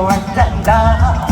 玩蛋挞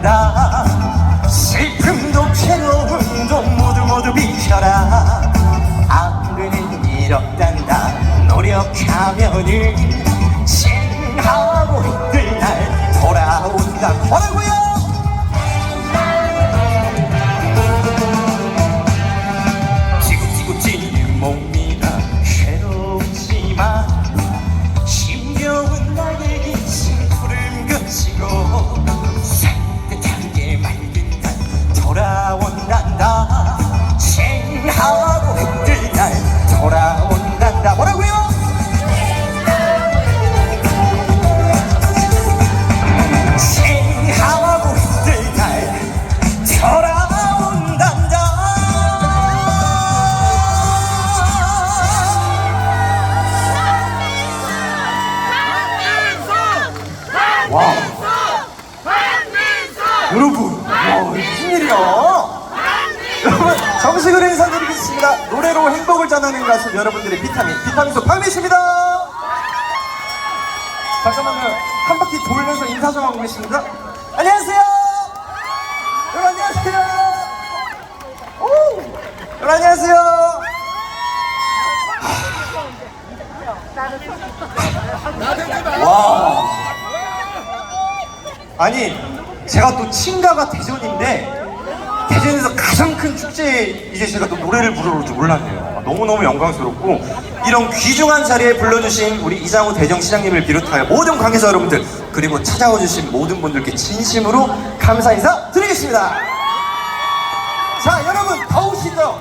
왔단다 슬픔도 괴로움도 모두 모두 비켜라. 아무는 일 없단다 노력하면은 싱하고 힘들 날 여러분 와 무슨 일이야? 여러분 정식으로 인사드리겠습니다. 노래로 행복을 전하는 가수 여러분들의 비타민 비타민소 박미씨입니다. 잠깐만요. 한 바퀴 돌면서 인사 좀 하고 계십니다 안녕하세요! 여러분 안녕하세요! 오! 여러분 안녕하세요! 와. 아니 제가 또 친가가 대전인데 대전에서 가장 큰 축제에 이제 제가 또 노래를 부르러 올줄 몰랐네요 아, 너무너무 영광스럽고 이런 귀중한 자리에 불러주신 우리 이장우 대정시장님을 비롯하여 모든 관계자 여러분들 그리고 찾아와 주신 모든 분들께 진심으로 감사 인사 드리겠습니다 자 여러분 더우시죠?